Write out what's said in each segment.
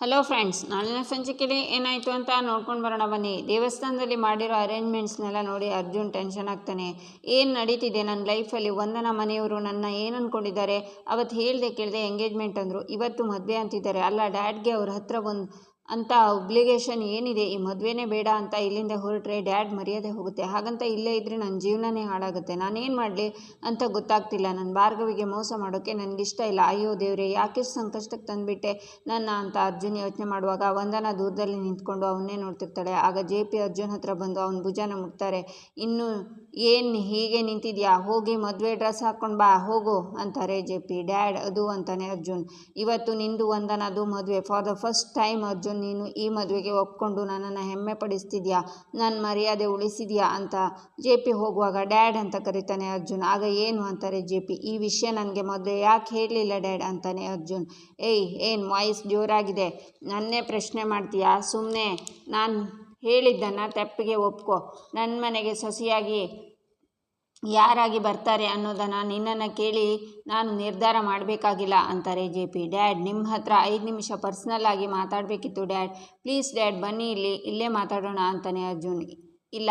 Hello friends ನಾಳಿನ ಸಂಚಿಕೆಯಲ್ಲಿ ಏನಾಯಿತು ಅಂತ ನೋಡ್ಕೊಂಡು ಬರೋಣ, ಬನ್ನಿ. ದೇವಸ್ಥಾನದಲ್ಲಿ ಮಾಡಿರೋ ಅರೇಂಜ್ಮೆಂಟ್ಸ್ನೆಲ್ಲ ನೋಡಿ ಅರ್ಜುನ್ ಟೆನ್ಷನ್ ಆಗ್ತಾನೆ. ಏನು ನಡೀತಿದೆ? ನನ್ನ ಲೈಫಲ್ಲಿ ಒಂದನ ಮನೆಯವರು ನನ್ನ ಏನು ಅಂದ್ಕೊಂಡಿದ್ದಾರೆ ಅವತ್ತು ಹೇಳ್ದೆ ಕೇಳಿದೆ ಎಂಗೇಜ್ಮೆಂಟ್ ಅಂದರು. ಇವತ್ತು ಮದುವೆ ಅಂತಿದ್ದಾರೆ. ಅಲ್ಲ ಡ್ಯಾಡ್ಗೆ ಅವ್ರ ಹತ್ರ ಒಂದು ಅಂತ ಒಬ್ಲಿಗೇಷನ್ ಏನಿದೆ, ಈ ಮದುವೆನೇ ಬೇಡ ಅಂತ ಇಲ್ಲಿಂದ ಹೊರಟ್ರೆ ಡ್ಯಾಡ್ ಮರ್ಯಾದೆ ಹೋಗುತ್ತೆ. ಹಾಗಂತ ಇಲ್ಲೇ ಇದ್ದರೆ ನನ್ನ ಜೀವನನೇ ಹಾಳಾಗುತ್ತೆ. ನಾನೇನು ಮಾಡಲಿ ಅಂತ ಗೊತ್ತಾಗ್ತಿಲ್ಲ. ನನ್ನ ಭಾರ್ಗವಿಗೆ ಮೋಸ ಮಾಡೋಕ್ಕೆ ನನಗಿಷ್ಟ ಇಲ್ಲ. ಅಯ್ಯೋ ದೇವರೇ, ಯಾಕೆ ಸಂಕಷ್ಟಕ್ಕೆ ತಂದುಬಿಟ್ಟೆ ನನ್ನ ಅಂತ ಅರ್ಜುನ್ ಯೋಚನೆ ಮಾಡುವಾಗ ವಂದನ ದೂರದಲ್ಲಿ ನಿಂತ್ಕೊಂಡು ಅವನ್ನೇ ನೋಡ್ತಿರ್ತಾಳೆ. ಆಗ ಜೆ ಪಿ ಅರ್ಜುನ್ ಹತ್ರ ಬಂದು ಅವನ ಭುಜನ ಮುಟ್ತಾರೆ. ಇನ್ನು ಏನು ಹೀಗೆ ನಿಂತಿದ್ಯಾ? ಹೋಗಿ ಮದುವೆ ಡ್ರೆಸ್ ಹಾಕ್ಕೊಂಡು ಬಾ, ಹೋಗು ಅಂತಾರೆ ಜೆ ಪಿ. ಡ್ಯಾಡ್, ಅದು ಅಂತಾನೆ ಅರ್ಜುನ್. ಇವತ್ತು ನಿಂದು ವಂದನದು ಮದುವೆ. For the first time Arjun, ನೀನು ಈ ಮದುವೆಗೆ ಒಪ್ಕೊಂಡು ನನ್ನನ್ನು ಹೆಮ್ಮೆ ಪಡಿಸ್ತಿದ್ಯಾ? ನನ್ನ ಮರ್ಯಾದೆ ಉಳಿಸಿದ್ಯಾ ಅಂತ ಜೆ ಪಿ ಹೋಗುವಾಗ ಡ್ಯಾಡ್ ಅಂತ ಕರಿತಾನೆ ಅರ್ಜುನ್. ಆಗ ಏನು ಅಂತಾರೆ ಜೆ ಪಿ? ಈ ವಿಷಯ ನನಗೆ ಮದುವೆ ಯಾಕೆ ಹೇಳಲಿಲ್ಲ ಡ್ಯಾಡ್? ಅಂತಾನೆ ಅರ್ಜುನ್. ಏಯ್, ಏನು ವಾಯ್ಸ್ ಜೋರಾಗಿದೆ? ನನ್ನೇ ಪ್ರಶ್ನೆ ಮಾಡ್ತೀಯಾ? ಸುಮ್ಮನೆ ನಾನು ಹೇಳಿದ್ದನ್ನು ತಪ್ಪಿಗೆ ಒಪ್ಕೋ. ನನ್ನ ಮನೆಗೆ ಸೊಸೆಯಾಗಿ ಯಾರಾಗಿ ಬರ್ತಾರೆ ಅನ್ನೋದನ್ನು ನಿನ್ನನ್ನು ಕೇಳಿ ನಾನು ನಿರ್ಧಾರ ಮಾಡಬೇಕಾಗಿಲ್ಲ, ಅಂತಾರೆ ಜೆ ಪಿ. ಡ್ಯಾಡ್ ನಿಮ್ಮ ಹತ್ರ ಐದು ನಿಮಿಷ ಪರ್ಸ್ನಲ್ ಆಗಿ ಮಾತಾಡಬೇಕಿತ್ತು ಡ್ಯಾಡ್. ಪ್ಲೀಸ್ ಡ್ಯಾಡ್, ಬನ್ನಿ ಇಲ್ಲಿ, ಇಲ್ಲೇ ಮಾತಾಡೋಣ, ಅಂತಾನೆ ಅರ್ಜುನ್. ಇಲ್ಲ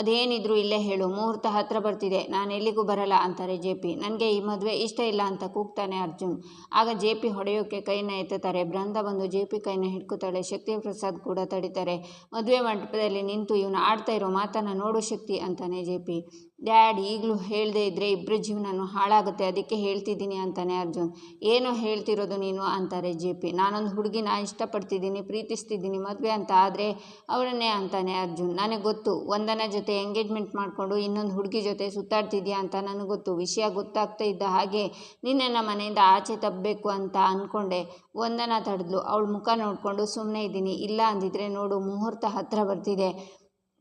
ಅದೇನಿದ್ರು ಇಲ್ಲೇ ಹೇಳು, ಮುಹೂರ್ತ ಹತ್ರ ಬರ್ತಿದೆ, ನಾನು ಎಲ್ಲಿಗೂ ಬರಲ್ಲ ಅಂತಾರೆ ಜೆ ಪಿ. ನನಗೆ ಈ ಮದುವೆ ಇಷ್ಟ ಇಲ್ಲ ಅಂತ ಕೂಗ್ತಾನೆ ಅರ್ಜುನ್. ಆಗ ಜೆ ಪಿ ಹೊಡೆಯೋಕ್ಕೆ ಕೈನ ಎತ್ತುತ್ತಾರೆ. ಬೃಂದ ಬಂದು ಜೆ ಪಿ ಕೈನ ಹಿಡ್ಕೊತಾಳೆ. ಶಕ್ತಿ ಪ್ರಸಾದ್ ಕೂಡ ತಡಿತಾರೆ. ಮದುವೆ ಮಂಟಪದಲ್ಲಿ ನಿಂತು ಇವನು ಆಡ್ತಾ ಇರೋ ಮಾತನ್ನು ನೋಡು ಶಕ್ತಿ ಅಂತಾನೆ ಜೆ ಪಿ. ಡ್ಯಾಡ್, ಈಗಲೂ ಹೇಳದೇ ಇದ್ದರೆ ಇಬ್ಬರ ಜೀವನನು ಹಾಳಾಗುತ್ತೆ, ಅದಕ್ಕೆ ಹೇಳ್ತಿದ್ದೀನಿ ಅಂತಾನೆ ಅರ್ಜುನ್. ಏನು ಹೇಳ್ತಿರೋದು ನೀನು ಅಂತಾರೆ ಜೆ ಪಿ. ನಾನೊಂದು ಹುಡುಗಿನ ಇಷ್ಟಪಡ್ತಿದ್ದೀನಿ, ಪ್ರೀತಿಸ್ತಿದ್ದೀನಿ ಮದುವೆ ಅಂತ ಆದರೆ ಅವಳನ್ನೇ ಅಂತಾನೆ ಅರ್ಜುನ್. ನನಗೆ ಗೊತ್ತು ಒಂದನ ಜೊತೆ ಎಂಗೇಜ್ಮೆಂಟ್ ಮಾಡಿಕೊಂಡು ಇನ್ನೊಂದು ಹುಡುಗಿ ಜೊತೆ ಸುತ್ತಾಡ್ತಿದ್ಯಾ ಅಂತ ನನಗೆ ಗೊತ್ತು. ವಿಷಯ ಗೊತ್ತಾಗ್ತಾ ಇದ್ದ ಹಾಗೆ ನಿನ್ನನ್ನು ಮನೆಯಿಂದ ಆಚೆ ತಪ್ಪಬೇಕು ಅಂತ ಅಂದ್ಕೊಂಡೆ ಒಂದನ ತಡೆದ್ಲು. ಅವಳ ಮುಖ ನೋಡಿಕೊಂಡು ಸುಮ್ಮನೆ ಇದ್ದೀನಿ. ಇಲ್ಲ ಅಂದಿದ್ರೆ ನೋಡು, ಮುಹೂರ್ತ ಹತ್ತಿರ ಬರ್ತಿದೆ.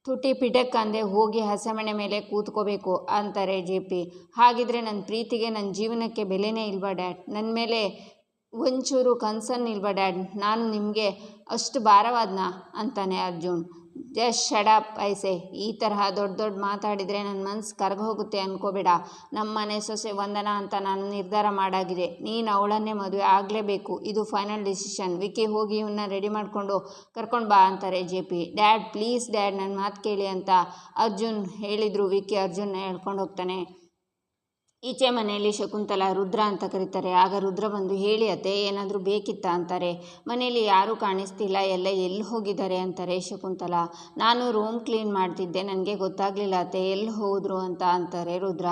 ತುಟಿ ಪಿಟಕ್ ಅಂದೆ, ಹೋಗಿ ಹಸೆಮಣೆ ಮೇಲೆ ಕೂತ್ಕೋಬೇಕು ಅಂತಾರೆ ಜೆ ಪಿ. ಹಾಗಿದ್ರೆ ನನ್ನ ಪ್ರೀತಿಗೆ ನನ್ನ ಜೀವನಕ್ಕೆ ಬೆಲೆನೇ ಇಲ್ವಾ ಡ್ಯಾಡ್? ನನ್ನ ಮೇಲೆ ಒಂಚೂರು ಕನ್ಸರ್ನ್ ಇಲ್ವಾ ಡ್ಯಾಡ್? ನಾನು ನಿಮಗೆ ಅಷ್ಟು ಭಾರವಾದ್ನಾ? ಅಂತಾನೆ ಅರ್ಜುನ್. ಜಸ್ಟ್ ಶಡಪ್ ಐಸೆ ಈ ತರಹ ದೊಡ್ಡ ದೊಡ್ಡ ಮಾತಾಡಿದರೆ ನನ್ನ ಮನಸ್ಸು ಕರ್ಗೋಗುತ್ತೆ ಅನ್ಕೋಬೇಡ. ನಮ್ಮ ಮನೆ ಸೊಸೆ ವಂದನ ಅಂತ ನಾನು ನಿರ್ಧಾರ ಮಾಡಾಗಿದೆ. ನೀನು ಅವಳನ್ನೇ ಮದುವೆ ಆಗಲೇಬೇಕು. ಇದು ಫೈನಲ್ ಡಿಸಿಷನ್. ವಿಕಿ ಹೋಗಿ ಇವನ್ನ ರೆಡಿ ಮಾಡಿಕೊಂಡು ಕರ್ಕೊಂಡು ಬಾ ಅಂತಾರೆ J P. Dad, please dad ನನ್ನ ಮಾತು ಕೇಳಿ ಅಂತ ಅರ್ಜುನ್ ಹೇಳಿದರು. ವಿಕಿ ಅರ್ಜುನ್ನ ಹೇಳ್ಕೊಂಡು ಹೋಗ್ತಾನೆ. ಈಚೆ ಮನೆಯಲ್ಲಿ ಶಕುಂತಲ ರುದ್ರ ಅಂತ ಕರೀತಾರೆ. ಆಗ ರುದ್ರ ಬಂದು, ಹೇಳಿ ಅತ್ತೆ, ಏನಾದರೂ ಬೇಕಿತ್ತಾ? ಅಂತಾರೆ. ಮನೆಯಲ್ಲಿ ಯಾರೂ ಕಾಣಿಸ್ತಿಲ್ಲ. ಎಲ್ಲ ಎಲ್ಲಿ ಹೋಗಿದ್ದಾರೆ ಅಂತಾರೆ ಶಕುಂತಲ. ನಾನು ರೂಮ್ ಕ್ಲೀನ್ ಮಾಡ್ತಿದ್ದೆ. ನನಗೆ ಗೊತ್ತಾಗಲಿಲ್ಲ ಅತ್ತೆ, ಎಲ್ಲಿ ಹೋದ್ರು ಅಂತ, ಅಂತಾರೆ ರುದ್ರ.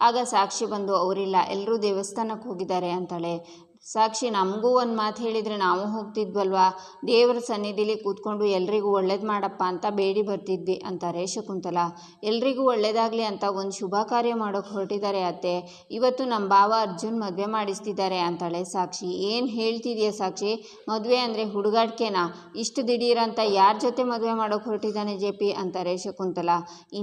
ಆಗ ಸಾಕ್ಷಿ ಬಂದು, ಅವರಿಲ್ಲ ಎಲ್ಲರೂ ದೇವಸ್ಥಾನಕ್ಕೆ ಹೋಗಿದ್ದಾರೆ, ಅಂತಾಳೆ. ಸಾಕ್ಷಿ, ನಮಗೂ ಒಂದು ಮಾತು ಹೇಳಿದರೆ ನಾವು ಹೋಗ್ತಿದ್ವಲ್ವಾ? ದೇವರ ಸನ್ನಿಧಿಲಿ ಕೂತ್ಕೊಂಡು ಎಲ್ರಿಗೂ ಒಳ್ಳೇದು ಮಾಡಪ್ಪ ಅಂತ ಬೇಡಿ ಬರ್ತಿದ್ವಿ ಅಂತಾರೆ ಶಕುಂತಲ ಎಲ್ರಿಗೂ ಒಳ್ಳೇದಾಗಲಿ ಅಂತ ಒಂದು ಶುಭ ಕಾರ್ಯ ಮಾಡೋಕೆ ಹೊರಟಿದ್ದಾರೆ ಅತ್ತೆ. ಇವತ್ತು ನಮ್ಮ ಬಾವ ಅರ್ಜುನ್ ಮದುವೆ ಮಾಡಿಸ್ತಿದ್ದಾರೆ ಅಂತಾಳೆ ಸಾಕ್ಷಿ. ಏನು ಹೇಳ್ತಿದೆಯಾ ಸಾಕ್ಷಿ? ಮದುವೆ ಅಂದರೆ ಹುಡುಗಾಟಿಕೆನಾ ಇಷ್ಟು ದಿಢೀರಂತ ಯಾರ ಜೊತೆ ಮದುವೆ ಮಾಡೋಕೆ ಹೊರಟಿದ್ದಾನೆ ಜೆ ಪಿ? ಅಂತಾರೆ ಶಕುಂತಲ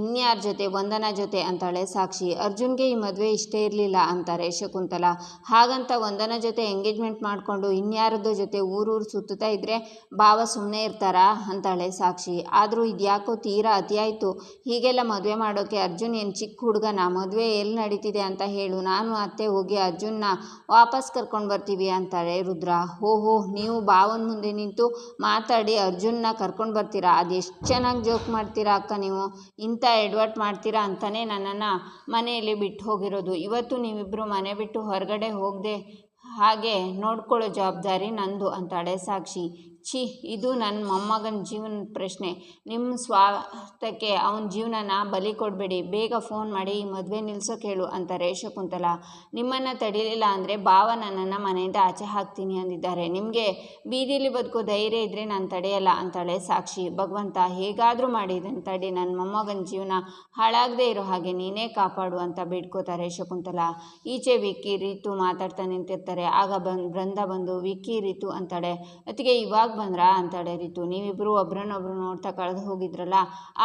ಇನ್ಯಾರ ಜೊತೆ? ವಂದನ ಜೊತೆ? ಅಂತಾಳೆ ಸಾಕ್ಷಿ. ಅರ್ಜುನ್ಗೆ ಈ ಮದುವೆ ಇಷ್ಟೇ ಇರಲಿಲ್ಲ ಅಂತಾರೆ ಶಕುಂತಲ ಹಾಗಂತ ವಂದನ ಜೊತೆ ಎಂಗೇಜ್ಮೆಂಟ್ ಮಾಡಿಕೊಂಡು ಇನ್ಯಾರದ್ದು ಜೊತೆ ಊರೂರು ಸುತ್ತುತ್ತಾ ಇದ್ದರೆ ಭಾವ ಸುಮ್ಮನೆ ಇರ್ತಾರಾ? ಅಂತಾಳೆ ಸಾಕ್ಷಿ. ಆದರೂ ಇದ್ಯಾಕೋ ತೀರಾ ಅತಿಯಾಯಿತು ಹೀಗೆಲ್ಲ ಮದುವೆ ಮಾಡೋಕ್ಕೆ ಅರ್ಜುನ್ ಏನು ಚಿಕ್ಕ ಹುಡುಗನ? ಮದುವೆ ಎಲ್ಲಿ ನಡೀತಿದೆ ಅಂತ ಹೇಳು. ನಾನು ಅತ್ತೆ ಹೋಗಿ ಅರ್ಜುನ್ನ ವಾಪಸ್ ಕರ್ಕೊಂಡು ಬರ್ತೀವಿ ಅಂತಾಳೆ ರುದ್ರ. ಓಹೋ, ನೀವು ಭಾವನ ಮುಂದೆ ನಿಂತು ಮಾತಾಡಿ ಅರ್ಜುನ್ನ ಕರ್ಕೊಂಡು ಬರ್ತೀರಾ? ಅದೆಷ್ಟು ಚೆನ್ನಾಗಿ ಜೋಕ್ ಮಾಡ್ತೀರಾ ಅಕ್ಕ ನೀವು? ಇಂಥ ಎಡ್ವರ್ಟ್ ಮಾಡ್ತೀರಾ ಅಂತಲೇ ನನ್ನನ್ನು ಮನೆಯಲ್ಲಿ ಬಿಟ್ಟು ಹೋಗಿರೋದು. ಇವತ್ತು ನೀವಿಬ್ಬರು ಮನೆ ಬಿಟ್ಟು ಹೊರಗಡೆ ಹೋಗದೆ ಹಾಗೆ ನೋಡ್ಕೊಳ್ಳೋ ಜವಾಬ್ದಾರಿ ನಂದು ಅಂತಾಳೆ ಸಾಕ್ಷಿ. ಛೀ, ಇದು ನನ್ನ ಮೊಮ್ಮಗನ ಜೀವನ ಪ್ರಶ್ನೆ. ನಿಮ್ಮ ಸ್ವಾರ್ಥಕ್ಕೆ ಅವನ ಜೀವನನ ಬಲಿ ಕೊಡಬೇಡಿ. ಬೇಗ ಫೋನ್ ಮಾಡಿ ಈ ಮದುವೆ ನಿಲ್ಸೋಕೆ ಹೇಳು ಅಂತಾರೆ ಶಕುಂತಲ ನಿಮ್ಮನ್ನು ತಡಿಲಿಲ್ಲ ಅಂದರೆ ಭಾವ ನನ್ನನ್ನು ಮನೆಯಿಂದ ಆಚೆ ಹಾಕ್ತೀನಿ ಅಂದಿದ್ದಾರೆ. ನಿಮಗೆ ಬೀದಿಲಿ ಬದುಕೋ ಧೈರ್ಯ ಇದ್ದರೆ ನಾನು ತಡೆಯಲ್ಲ ಅಂತಾಳೆ ಸಾಕ್ಷಿ. ಭಗವಂತ, ಹೇಗಾದರೂ ಮಾಡಿ ಇದನ್ನು ತಡಿ. ನನ್ನ ಮೊಮ್ಮಗನ ಜೀವನ ಹಾಳಾಗದೇ ಇರೋ ಹಾಗೆ ನೀನೇ ಕಾಪಾಡು ಅಂತ ಬೇಡ್ಕೋತಾರೆ ಶಕುಂತಲ ಈಚೆ ವಿಕ್ಕಿ ರೀತು ಮಾತಾಡ್ತಾ ನಿಂತಿರ್ತಾರೆ. ಆಗ ಬಂದು ಬೃಂದ ಬಂದು ವಿಕ್ಕಿ ರೀತು ಅಂತಾಳೆ. ಅದಕ್ಕೆ ಇವಾಗ ಬಂದ್ರಾ ಅಂತಾಳೆ ರೀತು ನೀವಿಬ್ಬರು ಒಬ್ರನ್ನೊಬ್ರು ನೋಡ್ತಾ ಕಳೆದು ಹೋಗಿದ್ರಲ್ಲ,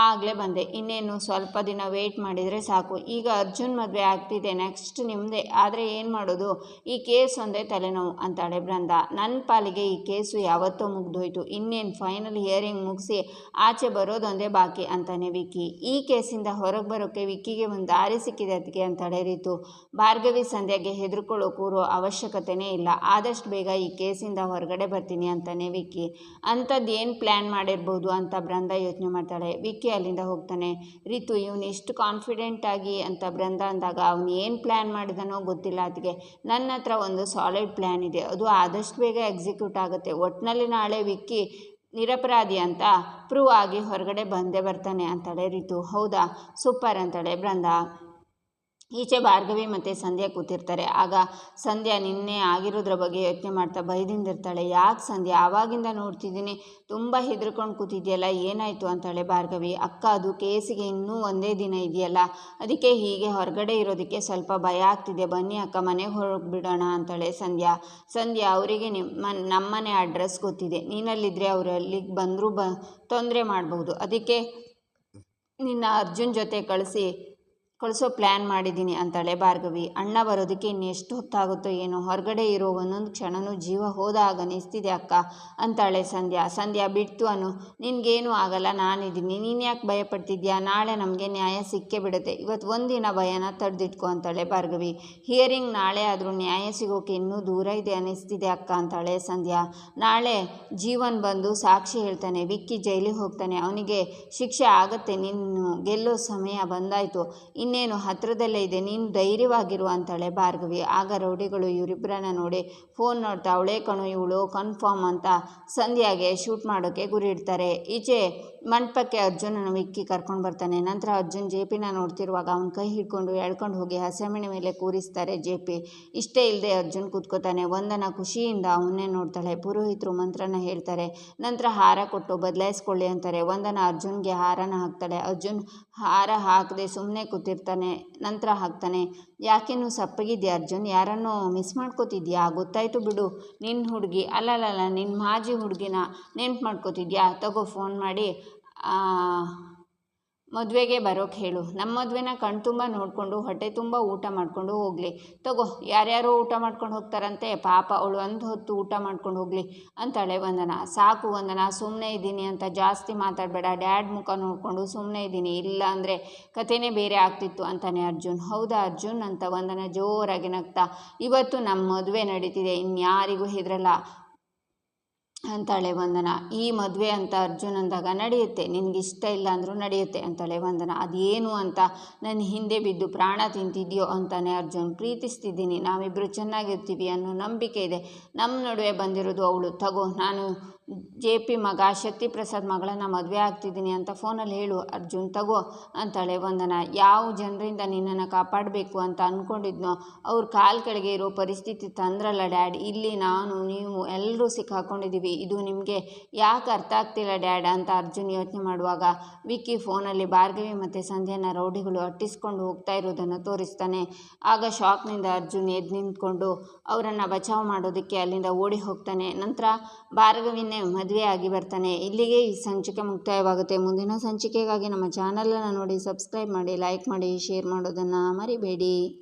ಆಗಲೇ ಬಂದೆ. ಇನ್ನೇನು ಸ್ವಲ್ಪ ದಿನ ವೆಯ್ಟ್ ಮಾಡಿದರೆ ಸಾಕು. ಈಗ ಅರ್ಜುನ್ ಮದುವೆ ಆಗ್ತಿದೆ ನೆಕ್ಸ್ಟ್ ನಿಮ್ಮದೇ ಆದರೆ ಏನು ಮಾಡೋದು? ಈ ಕೇಸ್ ಒಂದೇ ತಲೆನೋವು ಅಂತಾಳೆ ಬೃಂದ ನನ್ನ ಪಾಲಿಗೆ ಈ ಕೇಸು ಯಾವತ್ತೋ ಮುಗ್ದೋಯ್ತು. ಇನ್ನೇನು ಫೈನಲ್ ಹಿಯರಿಂಗ್ ಮುಗಿಸಿ ಆಚೆ ಬರೋದೊಂದೇ ಬಾಕಿ ಅಂತಾನೆ ವಿಕ್ಕಿ. ಈ ಕೇಸಿಂದ ಹೊರಗೆ ಬರೋಕ್ಕೆ ವಿಕ್ಕಿಗೆ ಒಂದು ದಾರಿ ಸಿಕ್ಕಿದೆ ಅದಕ್ಕೆ ಅಂತಾಳೆ ರೀತು ಭಾರ್ಗವಿ ಸಂಧ್ಯಾಗೆ ಹೆದರ್ಕೊಳ್ಳೋ ಕೂರೋ ಅವಶ್ಯಕತೆನೇ ಇಲ್ಲ. ಆದಷ್ಟು ಬೇಗ ಈ ಕೇಸಿಂದ ಹೊರಗಡೆ ಬರ್ತೀನಿ ಅಂತಾನೆ ವಿಕ್ಕಿ. ವಿಕ್ಕಿ ಅಂಥದ್ದು ಏನು ಪ್ಲ್ಯಾನ್ ಮಾಡಿರ್ಬೋದು ಅಂತ ಬೃಂದ ಯೋಚನೆ ಮಾಡ್ತಾಳೆ. ವಿಕ್ಕಿ ಅಲ್ಲಿಂದ ಹೋಗ್ತಾನೆ. ರಿತು, ಇವನು ಎಷ್ಟು ಕಾನ್ಫಿಡೆಂಟಾಗಿ ಅಂತ ಬೃಂದ ಅಂದಾಗ, ಅವನು ಏನು ಪ್ಲ್ಯಾನ್ ಮಾಡಿದಾನೋ ಗೊತ್ತಿಲ್ಲ ಅದಕ್ಕೆ ನನ್ನ ಹತ್ರ ಒಂದು ಸಾಲಿಡ್ ಪ್ಲ್ಯಾನ್ ಇದೆ. ಅದು ಆದಷ್ಟು ಬೇಗ ಎಕ್ಸಿಕ್ಯೂಟ್ ಆಗುತ್ತೆ. ಒಟ್ಟಿನಲ್ಲಿ ನಾಳೆ ವಿಕ್ಕಿ ನಿರಪರಾಧಿ ಅಂತ ಪ್ರೂವ್ ಆಗಿ ಹೊರಗಡೆ ಬಂದೇ ಬರ್ತಾನೆ, ಅಂತಾಳೆ ರಿತು. ಹೌದಾ? ಸೂಪರ್ ಅಂತಾಳೆ ಬೃಂದ. ಈಚೆ ಭಾರ್ಗವಿ ಮತ್ತು ಸಂಧ್ಯಾ ಕೂತಿರ್ತಾರೆ. ಆಗ ಸಂಧ್ಯಾ ನಿನ್ನೆ ಆಗಿರೋದ್ರ ಬಗ್ಗೆ ಯೋಚನೆ ಮಾಡ್ತಾ ಬೈದಿಂದಿರ್ತಾಳೆ. ಯಾಕೆ ಸಂಧ್ಯಾ? ಆವಾಗಿಂದ ನೋಡ್ತಿದ್ದೀನಿ. ತುಂಬ ಹೆದರ್ಕೊಂಡು ಕೂತಿದ್ಯಲ್ಲ, ಏನಾಯಿತು ಅಂತಾಳೆ ಭಾರ್ಗವಿ. ಅಕ್ಕ, ಅದು ಕೇಸಿಗೆ ಇನ್ನೂ ಒಂದೇ ದಿನ ಇದೆಯಲ್ಲ, ಅದಕ್ಕೆ ಹೀಗೆ ಹೊರಗಡೆ ಇರೋದಕ್ಕೆ ಸ್ವಲ್ಪ ಭಯ ಆಗ್ತಿದೆ. ಬನ್ನಿ ಅಕ್ಕ, ಮನೆಗೆ ಹೋಗ್ಬಿಡೋಣ ಅಂತಾಳೆ ಸಂಧ್ಯಾ. ಸಂಧ್ಯಾ, ಅವರಿಗೆ ನಿಮ್ಮ, ನಮ್ಮನೆ ಅಡ್ರೆಸ್ ಗೊತ್ತಿದೆ. ನೀನಲ್ಲಿದ್ದರೆ ಅವರು ಅಲ್ಲಿಗೆ ಬಂದರೂ ಬ, ತೊಂದರೆ ಮಾಡಬಹುದು ಅದಕ್ಕೆ ನಿನ್ನ ಅರ್ಜುನ್ ಜೊತೆ ಕಳಿಸಿ. ಕಳಿಸೋ ಪ್ಲ್ಯಾನ್ ಮಾಡಿದ್ದೀನಿ ಅಂತಾಳೆ ಭಾರ್ಗವಿ. ಅಣ್ಣ ಬರೋದಕ್ಕೆ ಇನ್ನೆಷ್ಟು ಹೊತ್ತಾಗುತ್ತೋ ಏನೋ, ಹೊರಗಡೆ ಇರೋ ಒಂದೊಂದು ಕ್ಷಣನೂ ಜೀವ ಹೋದಾಗ ಅನಿಸ್ತಿದೆ ಅಕ್ಕ, ಅಂತಾಳೆ ಸಂಧ್ಯಾ. ಸಂಧ್ಯಾ, ಬಿಡ್ತು ಅನು, ನಿನಗೇನು ಆಗಲ್ಲ, ನಾನಿದ್ದೀನಿ. ನೀನು ಯಾಕೆ ಭಯಪಡ್ತಿದ್ಯಾ? ನಾಳೆ ನಮಗೆ ನ್ಯಾಯ ಸಿಕ್ಕೇ ಬಿಡುತ್ತೆ. ಇವತ್ತು ಒಂದಿನ ಭಯನ ತಡೆದಿಟ್ಕೊ ಅಂತಾಳೆ ಭಾರ್ಗವಿ. ಹಿಯರಿಂಗ್ ನಾಳೆ ಆದರೂ ನ್ಯಾಯ ಸಿಗೋಕೆ ಇನ್ನೂ ದೂರ ಇದೆ ಅನಿಸ್ತಿದೆ ಅಕ್ಕ, ಅಂತಾಳೆ ಸಂಧ್ಯಾ. ನಾಳೆ ಜೀವನ್ ಬಂದು ಸಾಕ್ಷಿ ಹೇಳ್ತಾನೆ. ವಿಕ್ಕಿ ಜೈಲಿಗೆ ಹೋಗ್ತಾನೆ. ಅವನಿಗೆ ಶಿಕ್ಷೆ ಆಗುತ್ತೆ. ನಿನ್ನ ಗೆಲ್ಲೋ ಸಮಯ ಬಂದಾಯಿತು. ಇನ್ನೇನು ಹತ್ತಿರದಲ್ಲೇ ಇದೆ, ನೀನು ಧೈರ್ಯವಾಗಿರು ಅಂತಾಳೆ ಭಾರ್ಗವಿ. ಆಗ ರೌಡಿಗಳು ಇವರಿಬ್ಬರನ್ನ ನೋಡಿ ಫೋನ್ ನೋಡ್ತಾ, ಅವಳೇ ಕಣು ಇವಳು, ಕನ್ಫರ್ಮ್ ಅಂತ ಸಂಧ್ಯಾಗೆ ಶೂಟ್ ಮಾಡೋಕ್ಕೆ ಗುರಿ ಇಡ್ತಾರೆ. ಈಚೆ ಮಂಟಪಕ್ಕೆ ಅರ್ಜುನನ ವಿಕ್ಕಿ ಕರ್ಕೊಂಡು ಬರ್ತಾನೆ. ನಂತರ ಅರ್ಜುನ್ ಜೆ ಪಿನ ನೋಡ್ತಿರುವಾಗ ಅವನ ಕೈ ಹಿಡ್ಕೊಂಡು ಎಳ್ಕೊಂಡು ಹೋಗಿ ಹಸೆಮಣೆ ಮೇಲೆ ಕೂರಿಸ್ತಾರೆ ಜೆ ಪಿ. ಇಷ್ಟೇ ಇಲ್ಲದೆ ಅರ್ಜುನ್ ಕೂತ್ಕೋತಾನೆ. ವಂದನ ಖುಷಿಯಿಂದ ಅವನ್ನೇ ನೋಡ್ತಾಳೆ. ಪುರೋಹಿತರು ಮಂತ್ರನ ಹೇಳ್ತಾರೆ, ನಂತರ ಹಾರ ಕೊಟ್ಟು ಬದಲಾಯಿಸ್ಕೊಳ್ಳಿ ಅಂತಾರೆ. ವಂದನ ಅರ್ಜುನ್ಗೆ ಹಾರನ ಹಾಕ್ತಾಳೆ. ಅರ್ಜುನ್ ಹಾರ ಹಾಕದೆ ಸುಮ್ಮನೆ ಕೂತಿರ್ತಾನೆ. ನಂತರ ಹಾಕ್ತಾನೆ. ಯಾಕೇನು ಸಪ್ಪಗಿದ್ಯಾ ಅರ್ಜುನ್, ಯಾರನ್ನೋ ಮಿಸ್ ಮಾಡ್ಕೋತಿದ್ಯಾ? ಗೊತ್ತಾಯಿತು ಬಿಡು. ನಿನ್ನ ಹುಡುಗಿ ಅಲ್ಲಲ್ಲ ನಿನ್ನ ಮಾಜಿ ಹುಡುಗಿನ ನೆನ್ಪು ಮಾಡ್ಕೋತಿದ್ಯಾ? ತಗೋ ಫೋನ್ ಮಾಡಿ. ಮದುವೆಗೆ ಬರೋಕೆ ಹೇಳು. ನಮ್ಮ ಮದುವೆನ ಕಣ್ ತುಂಬ ನೋಡಿಕೊಂಡು, ಹೊಟ್ಟೆ ತುಂಬ ಊಟ ಮಾಡಿಕೊಂಡು ಹೋಗಲಿ. ತಗೋ, ಯಾರ್ಯಾರೋ ಊಟ ಮಾಡ್ಕೊಂಡು ಹೋಗ್ತಾರಂತೆ, ಪಾಪ ಅವಳು ಒಂದು ಹೊತ್ತು ಊಟ ಮಾಡ್ಕೊಂಡು ಹೋಗಲಿ ಅಂತಾಳೆ ವಂದನ. ಸಾಕು ವಂದನ ಸುಮ್ಮನೆ ಇದ್ದೀನಿ ಅಂತ ಜಾಸ್ತಿ ಮಾತಾಡಬೇಡ. ಡ್ಯಾಡ್ ಮುಖ ನೋಡಿಕೊಂಡು ಸುಮ್ಮನೆ ಇದ್ದೀನಿ. ಇಲ್ಲ ಅಂದರೆ ಕಥೆನೇ ಬೇರೆ ಆಗ್ತಿತ್ತು ಅಂತಾನೆ ಅರ್ಜುನ್. ಹೌದಾ ಅರ್ಜುನ್? ಅಂತ ವಂದನ ಜೋರಾಗಿ ನಗ್ತಾ. ಇವತ್ತು ನಮ್ಮ ಮದುವೆ ನಡೀತಿದೆ. ಇನ್ಯಾರಿಗೂ ಹೆದರಲ್ಲ. ಅಂತಾಳೆ ವಂದನ. ಈ ಮದುವೆ ಅಂತ ಅರ್ಜುನ್ ಅಂದಾಗ ನಡೆಯುತ್ತೆ. ನಿನಗೆ ಇಷ್ಟ ಇಲ್ಲ ಅಂದರೂ ನಡೆಯುತ್ತೆ ಅಂತಾಳೆ ವಂದನ. ಅದೇನು ಅಂತ ನನ್ನ ಹಿಂದೆ ಬಿದ್ದು ಪ್ರಾಣ ತಿಂತಿದ್ಯೋ ಅಂತಾನೆ ಅರ್ಜುನ್ ಪ್ರೀತಿಸ್ತಿದ್ದೀನಿ. ನಾವಿಬ್ಬರು ಚೆನ್ನಾಗಿರ್ತೀವಿ ಅನ್ನೋ ನಂಬಿಕೆ ಇದೆ. ನಮ್ಮ ನಡುವೆ ಬಂದಿರೋದು ಅವಳು. ತಗೋ, ನಾನು ಜೆ ಪಿ ಮಗ, ಶಕ್ತಿ ಪ್ರಸಾದ್ ಮಗಳನ್ನ ಮದುವೆ ಆಗ್ತಿದ್ದೀನಿ ಅಂತ ಫೋನಲ್ಲಿ ಹೇಳು, ಅರ್ಜುನ್ ತಗೋ ಅಂತಾಳೆ ವಂದನ. ಯಾವ ಜನರಿಂದ ನಿನ್ನನ್ನು ಕಾಪಾಡಬೇಕು ಅಂತ ಅಂದ್ಕೊಂಡಿದ್ನೋ ಅವ್ರ ಕಾಲು ಕೆಳಗೆ ಇರೋ ಪರಿಸ್ಥಿತಿ ತಂದ್ರಲ್ಲ ಡ್ಯಾಡ್. ಇಲ್ಲಿ ನಾನು, ನೀವು ಎಲ್ಲರೂ ಸಿಕ್ಕಾಕೊಂಡಿದ್ದೀವಿ ಇದು ನಿಮಗೆ ಯಾಕೆ ಅರ್ಥ ಆಗ್ತಿಲ್ಲ ಡ್ಯಾಡ್ ಅಂತ ಅರ್ಜುನ್ ಯೋಚನೆ ಮಾಡುವಾಗ ವಿಕ್ಕಿ ಫೋನಲ್ಲಿ ಭಾರ್ಗವಿ ಮತ್ತು ಸಂಧ್ಯಾನ ರೌಡಿಗಳು ಅಟ್ಟಿಸ್ಕೊಂಡು ಹೋಗ್ತಾ ಇರೋದನ್ನು ತೋರಿಸ್ತಾನೆ. ಆಗ ಶಾಕ್ನಿಂದ ಅರ್ಜುನ್ ಎದ್ದು ನಿಂತ್ಕೊಂಡು ಅವರನ್ನು ಬಚಾವ್ ಮಾಡೋದಕ್ಕೆ ಅಲ್ಲಿಂದ ಓಡಿ ಹೋಗ್ತಾನೆ. ನಂತರ ಭಾರ್ಗವಿನೇ ಮದುವೆ ಆಗಿ ಬರ್ತಾನೆ. ಇಲ್ಲಿಗೆ ಈ ಸಂಚಿಕೆ ಮುಕ್ತಾಯವಾಗುತ್ತೆ. ಮುಂದಿನ ಸಂಚಿಕೆಗಾಗಿ ನಮ್ಮ ಚಾನಲನ್ನು ನೋಡಿ, ಸಬ್ಸ್ಕ್ರೈಬ್ ಮಾಡಿ, ಲೈಕ್ ಮಾಡಿ, ಶೇರ್ ಮಾಡೋದನ್ನು ಮರಿಬೇಡಿ.